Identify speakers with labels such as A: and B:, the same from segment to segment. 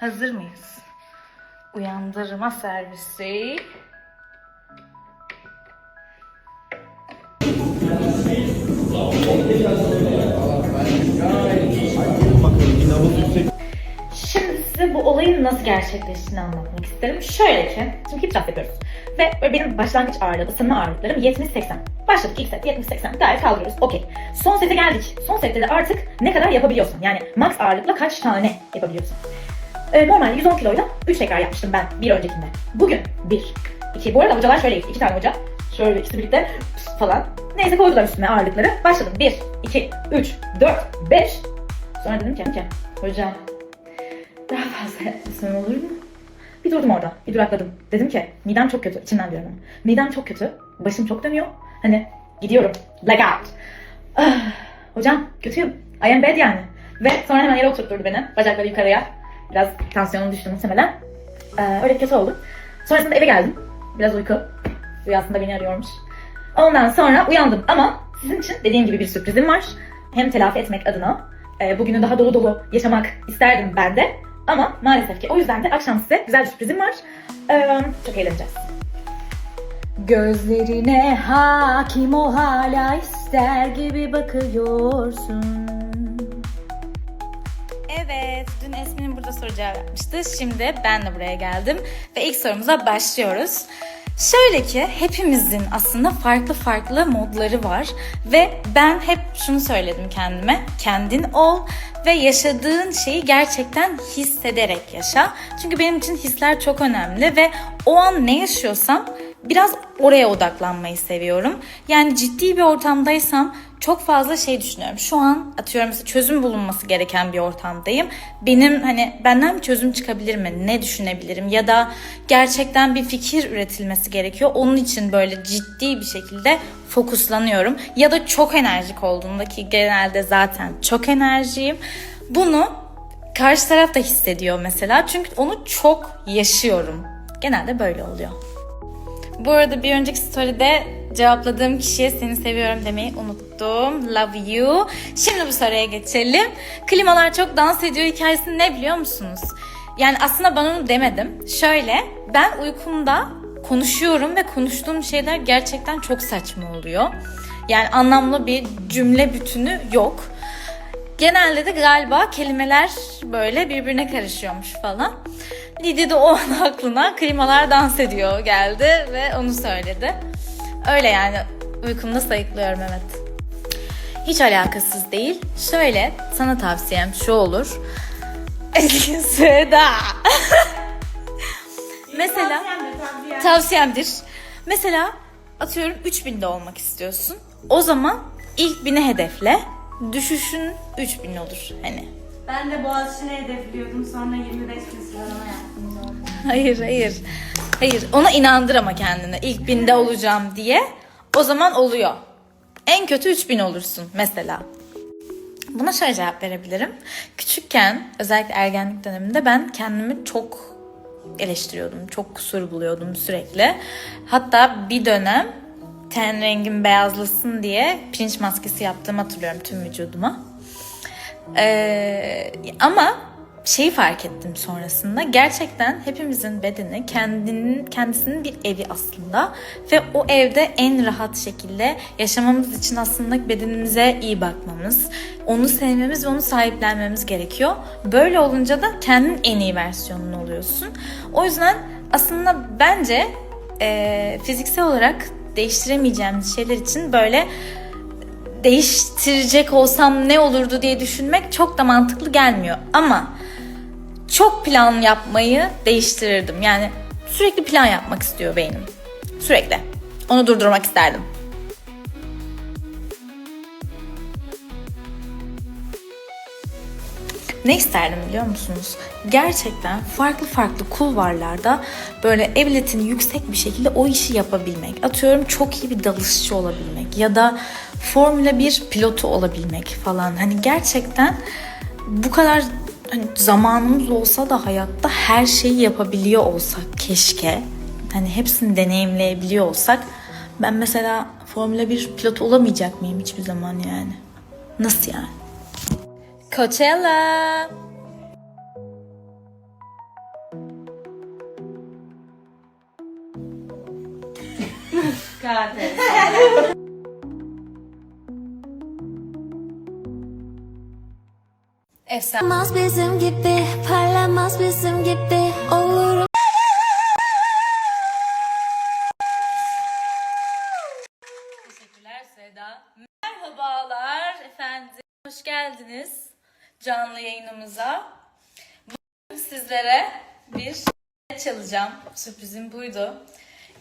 A: Hazır mıyız? Uyandırma servisi. Şimdi size bu olayın nasıl gerçekleştiğini anlatmak isterim. Şöyle ki, şimdi hip yapıyoruz. Ve benim başlangıç ağırlığım, ısınma ağırlıklarım 70-80. Başladık ilk set 70-80 gayet kaldırıyoruz. Okey. Son sete geldik. Son sette de artık ne kadar yapabiliyorsun. Yani max ağırlıkla kaç tane yapabiliyorsun. Ee, normalde 110 kiloyla 3 tekrar yapmıştım ben bir öncekinde. Bugün 1, 2. Bu arada hocalar şöyle gitti. 2 tane hoca. Şöyle ikisi birlikte falan. Neyse koydular üstüme ağırlıkları. Başladım. 1, 2, 3, 4, 5. Sonra dedim ki, ki hocam daha fazla yapmasam olur mu? Bir durdum orada. Bir durakladım. Dedim ki midem çok kötü. İçimden diyorum. Midem çok kötü. Başım çok dönüyor. Hani gidiyorum. Blackout. Ah, hocam kötüyüm. I am bad yani. Ve sonra hemen yere oturtturdu beni. Bacakları yukarıya. Biraz tansiyonum düştü muhtemelen. Ee, öyle kötü oldum. Sonrasında eve geldim. Biraz uyku. Rüyasında beni arıyormuş. Ondan sonra uyandım ama sizin için dediğim gibi bir sürprizim var. Hem telafi etmek adına e, bugünü daha dolu dolu yaşamak isterdim ben de. Ama maalesef ki o yüzden de akşam size güzel bir sürprizim var. Ee, çok eğleneceğiz. Gözlerine hakim ol hala ister gibi bakıyorsun. Evet, dün Esmin'in burada soru cevap yapmıştı. Şimdi ben de buraya geldim ve ilk sorumuza başlıyoruz. Şöyle ki hepimizin aslında farklı farklı modları var ve ben hep şunu söyledim kendime. Kendin ol ve yaşadığın şeyi gerçekten hissederek yaşa. Çünkü benim için hisler çok önemli ve o an ne yaşıyorsam biraz oraya odaklanmayı seviyorum. Yani ciddi bir ortamdaysam çok fazla şey düşünüyorum. Şu an atıyorum mesela çözüm bulunması gereken bir ortamdayım. Benim hani benden bir çözüm çıkabilir mi? Ne düşünebilirim? Ya da gerçekten bir fikir üretilmesi gerekiyor. Onun için böyle ciddi bir şekilde fokuslanıyorum. Ya da çok enerjik olduğumda ki genelde zaten çok enerjiyim. Bunu karşı taraf da hissediyor mesela. Çünkü onu çok yaşıyorum. Genelde böyle oluyor. Bu arada bir önceki story'de cevapladığım kişiye seni seviyorum demeyi unuttum. Love you. Şimdi bu soruya geçelim. Klimalar çok dans ediyor hikayesi ne biliyor musunuz? Yani aslında ben onu demedim. Şöyle ben uykumda konuşuyorum ve konuştuğum şeyler gerçekten çok saçma oluyor. Yani anlamlı bir cümle bütünü yok. Genelde de galiba kelimeler böyle birbirine karışıyormuş falan. Lidya de o an aklına klimalar dans ediyor geldi ve onu söyledi. Öyle yani uykumda sayıklıyorum evet. Hiç alakasız değil. Şöyle sana tavsiyem şu olur. Seda. Mesela tavsiyemdir. Mesela atıyorum 3000'de olmak istiyorsun. O zaman ilk bini hedefle. Düşüşün 3000 olur hani.
B: Ben de Boğaziçi'ni hedefliyordum. Sonra 25 bin sıralama yaptım.
A: Hayır hayır. Hayır ona inandır ama kendine. İlk binde olacağım diye. O zaman oluyor. En kötü 3000 olursun mesela. Buna şöyle cevap verebilirim. Küçükken özellikle ergenlik döneminde ben kendimi çok eleştiriyordum. Çok kusur buluyordum sürekli. Hatta bir dönem ten rengim beyazlasın diye pirinç maskesi yaptığımı hatırlıyorum tüm vücuduma. Ee, ama şeyi fark ettim sonrasında gerçekten hepimizin bedeni kendinin kendisinin bir evi aslında ve o evde en rahat şekilde yaşamamız için aslında bedenimize iyi bakmamız, onu sevmemiz ve onu sahiplenmemiz gerekiyor. Böyle olunca da kendin en iyi versiyonun oluyorsun. O yüzden aslında bence e, fiziksel olarak değiştiremeyeceğimiz şeyler için böyle değiştirecek olsam ne olurdu diye düşünmek çok da mantıklı gelmiyor. Ama çok plan yapmayı değiştirirdim. Yani sürekli plan yapmak istiyor beynim. Sürekli. Onu durdurmak isterdim. Ne isterdim biliyor musunuz? Gerçekten farklı farklı kulvarlarda böyle ability'ni yüksek bir şekilde o işi yapabilmek. Atıyorum çok iyi bir dalışçı olabilmek ya da Formula 1 pilotu olabilmek falan. Hani gerçekten bu kadar hani zamanımız olsa da hayatta her şeyi yapabiliyor olsak keşke. Hani hepsini deneyimleyebiliyor olsak. Ben mesela Formula 1 pilotu olamayacak mıyım hiçbir zaman yani? Nasıl yani? Coachella! Kahve. Efsane.
C: Parlamaz bizim gibi, parlamaz bizim gibi Olurum
A: Teşekkürler Seda. Merhabalar efendim. Hoş geldiniz canlı yayınımıza. Bugün sizlere bir şey çalacağım. Sürprizim buydu.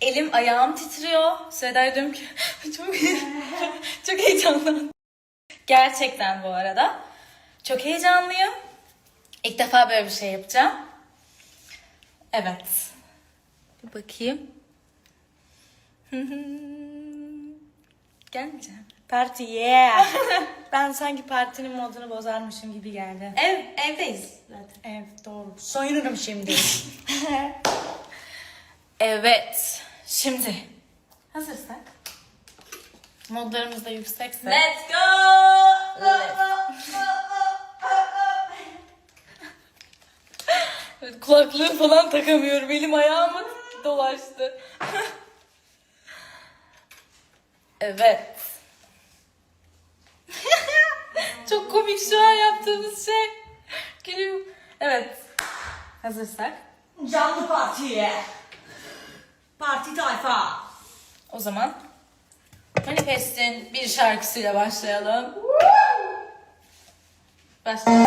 A: Elim ayağım titriyor. Seda'ya diyorum ki çok, çok heyecanlandım. Gerçekten bu arada. Çok heyecanlıyım. İlk defa böyle bir şey yapacağım. Evet. Bir bakayım. Gelmeyeceğim.
B: Parti yeah. ben sanki partinin modunu bozarmışım gibi geldi.
A: Ev, evdeyiz zaten.
B: Evet doğru. Soyunurum şimdi.
A: Evet. Şimdi hazırsak. Modlarımız da yüksekse.
B: Let's go.
A: Evet, Kulaklığı falan takamıyorum. Elim ayağıma dolaştı. evet. Çok komik şu an yaptığımız şey. Gülüyorum. Evet. Hazırsak.
B: Canlı parti. Parti tayfa.
A: O zaman Manifest'in bir şarkısıyla başlayalım. Başlayalım.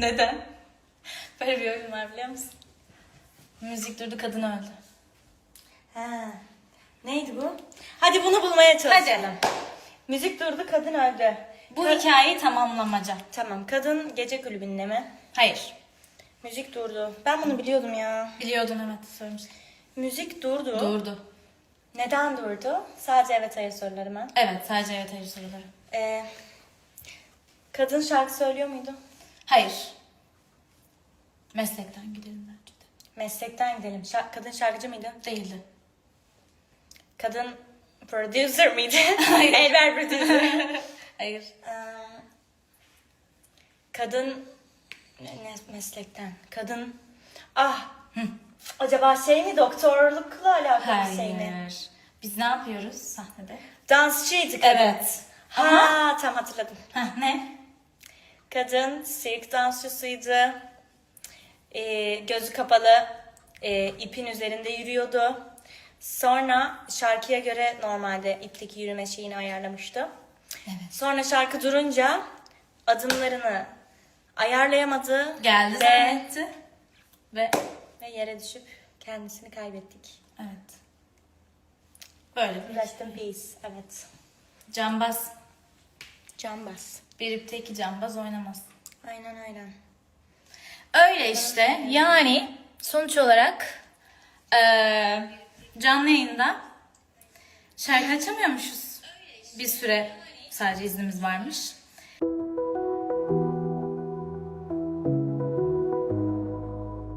A: Neden? Böyle bir oyun var biliyor musun? Müzik durdu kadın öldü.
B: Ha. Neydi bu? Hadi bunu bulmaya çalışalım. Müzik durdu, kadın öldü.
A: Bu hikayeyi tamamlamaca.
B: Tamam, kadın gece kulübünde mi?
A: Hayır.
B: Müzik durdu. Ben bunu biliyordum ya.
A: Biliyordun evet söylemiştim.
B: Müzik durdu.
A: Durdu.
B: Neden durdu? Sadece evet hayır sorularıma.
A: Evet sadece evet hayır soruları.
B: Ee, kadın şarkı söylüyor muydu?
A: Hayır. Meslekten gidelim bence de.
B: Meslekten gidelim. Şa- kadın şarkıcı mıydı?
A: Değildi.
B: Kadın producer miydi?
A: Hayır.
B: Elber producer.
A: Hayır.
B: Ee, kadın ne, ne- meslekten? Kadın ah acaba şey mi doktorlukla alakalı bir şey mi?
A: Hayır. Biz ne yapıyoruz sahnede?
B: Dansçıydı kadın.
A: Evet.
B: Ha tam hatırladım.
A: Heh, ne?
B: Kadın sirk dansçısıydı. Ee, gözü kapalı e, ipin üzerinde yürüyordu. Sonra şarkıya göre normalde ipteki yürüme şeyini ayarlamıştı.
A: Evet.
B: Sonra şarkı durunca adımlarını ayarlayamadı.
A: Geldi
B: ve,
A: zannetti. Ve
B: ve yere düşüp kendisini kaybettik.
A: evet. Böyle bir
B: Rest in peace. Evet.
A: cambaz.
B: Cambaz.
A: Bir ipte iki cambaz oynamaz.
B: Aynen öyle.
A: Öyle işte. Yani sonuç olarak eee canlı yayında şarkı açamıyormuşuz. Bir süre sadece iznimiz varmış.